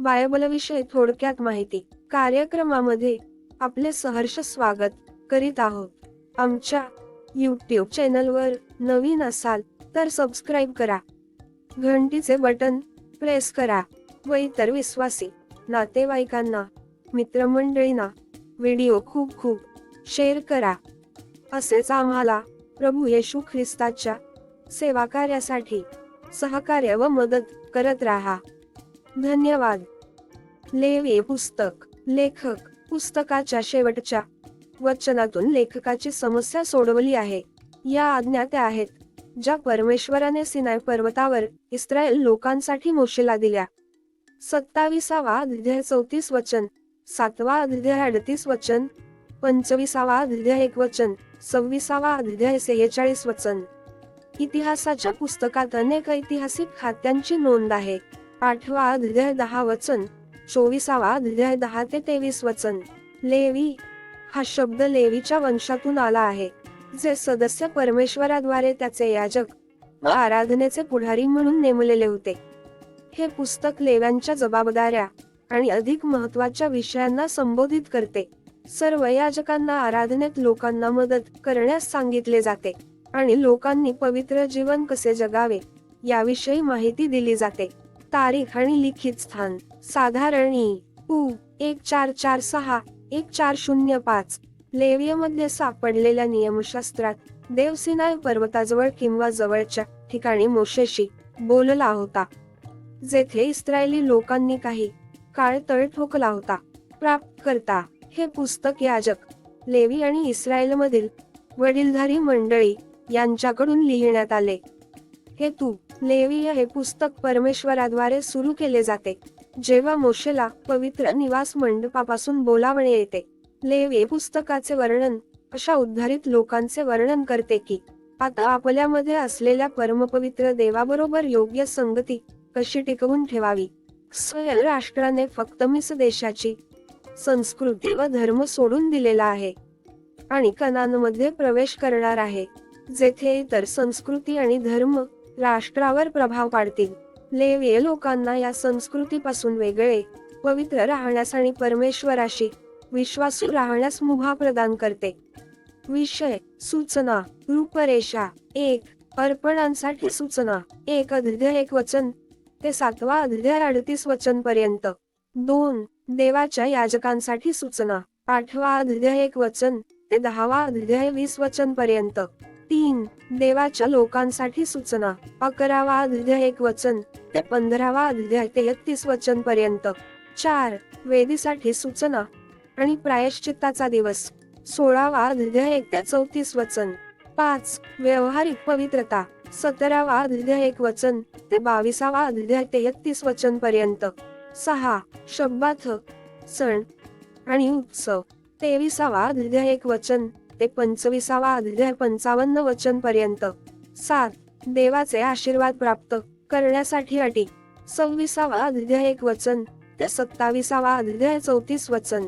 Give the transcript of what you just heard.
बायबलविषयी थोडक्यात माहिती. कार्यक्रमामध्ये आपले सहर्ष स्वागत करीत आहोत. आमच्या यूट्यूब चॅनलवर नवीन असाल तर सबस्क्राईब करा. घंटीचे बटन प्रेस करा व इतर विश्वासी नातेवाईकांना मित्रमंडळींना व्हिडिओ खूप खूप शेअर करा. असेच आम्हाला प्रभू येशू ख्रिस्ताच्या सेवा कार्यासाठी सहकार्य व मदत करत राहा. धन्यवाद. लेवे पुस्तक. लेखक. पुस्तकाच्या शेवटच्या वचनातून लेखकाची समस्या सोडवली आहे. या आज्ञा त्या आहेत. ज्या परमेश्वराने सिनाय पर्वतावर इस्रायल लोकांसाठी मोशेला दिल्या. सत्तावीसावा अध्याय चौतीस वचन. सातवा अध्याय अडतीस वचन. पंचवीसावा अध्याय एक वचन. सव्वीसावा अध्याय सेहेचाळीस वचन. इतिहासाच्या पुस्तकात अनेक ऐतिहासिक खात्यांची नोंद आहे. आठवा अध्याय दहा वचन चोवीसावा अध्याय दहा ते तेवीस वचन. लेवी हा शब्द लेवीच्या वंशातून आला आहे जे सदस्य परमेश्वराद्वारे त्याचे याजक व आराधनेचे पुढारी म्हणून नेमलेले होते. हे पुस्तक लेव्यांच्या जबाबदाऱ्या आणि अधिक महत्त्वाच्या विषयांना संबोधित करते. सर्व याजकांना आराधनेत लोकांना मदत करण्यास सांगितले जाते आणि लोकांनी पवित्र जीवन कसे जगावे याविषयी माहिती दिली जाते. तारीख आणि लिखित स्थान. साधारण ई. उ. एक चार चार सहा एक चार शून्य पाच. लेवियमध्ये सापडलेल्या नियमशास्त्रात देवसिनाय पर्वताजवळ किंवा जवळच्या ठिकाणी मोशेशी बोलला होता जेथे इस्रायली लोकांनी काही काळ तळ ठोकला होता. प्राप्त करता हे पुस्तक याजक लेवी आणि इस्रायलमधील वडीलधारी मंडळी यांच्याकडून लिहिण्यात आले. हे तू लेवीय हे पुस्तक परमेश्वराद्वारे सुरू केले जाते. जेव्हा मोशेला पवित्र निवास मंडपापासून बोलावणे येते लेवी पुस्तकाचे वर्णन अशा उद्धारित लोकांचे वर्णन करते की आता आपल्यामध्ये असलेल्या परमपवित्र देवाबरोबर योग्य संगती कशी टिकवून ठेवावी? स्वयं राष्ट्राने फक्त मिस देशाची संस्कृती व धर्म सोडून दिलेला आहे. आणि कनानमध्ये प्रवेश करणार आहे. जेथे इतर संस्कृती आणि धर्म राष्ट्रावर प्रभाव पाडतील. लेवे लोकांना या संस्कृतीपासून वेगळे पवित्र राहण्यास आणि परमेश्वराशी विश्वासू राहण्यास मुभा प्रदान करते. विषय सूचना रूपरेषा एक अर्पणांसाठी सूचना एक अध्याय एक वचन ते सातवा अध्याय अडतीस वचन पर्यंत दोन देवाच्या याजकांसाठी सूचना आठवा अध्याय एक वचन ते दहावा अध्याय वीस वचन पर्यंत तीन देवाच्या लोकांसाठी सूचना. अकरावा अध्याय एक वचन ते पंधरावा अध्याय तेहतीस वचन पर्यंत. चार वेदीसाठी सूचना आणि प्रायश्चित्ताचा दिवस. सोळावा अध्याय एक ते चौतीस वचन. पाच व्यवहारिक पवित्रता. सतरावा अध्याय एक वचन ते बावीसावा अध्याय तेहतीस वचन पर्यंत. सहा शब्दार्थ सण आणि उत्सव. तेविसावा अध्याय एक वचन ते पंचवीसावा अध्याय पंचावन्न वचन पर्यंत सात देवाचे आशीर्वाद प्राप्त करण्यासाठी अटी. सव्वीसावा अध्याय एक वचन. ते सत्तावीसावा अध्याय चौतीस वचन.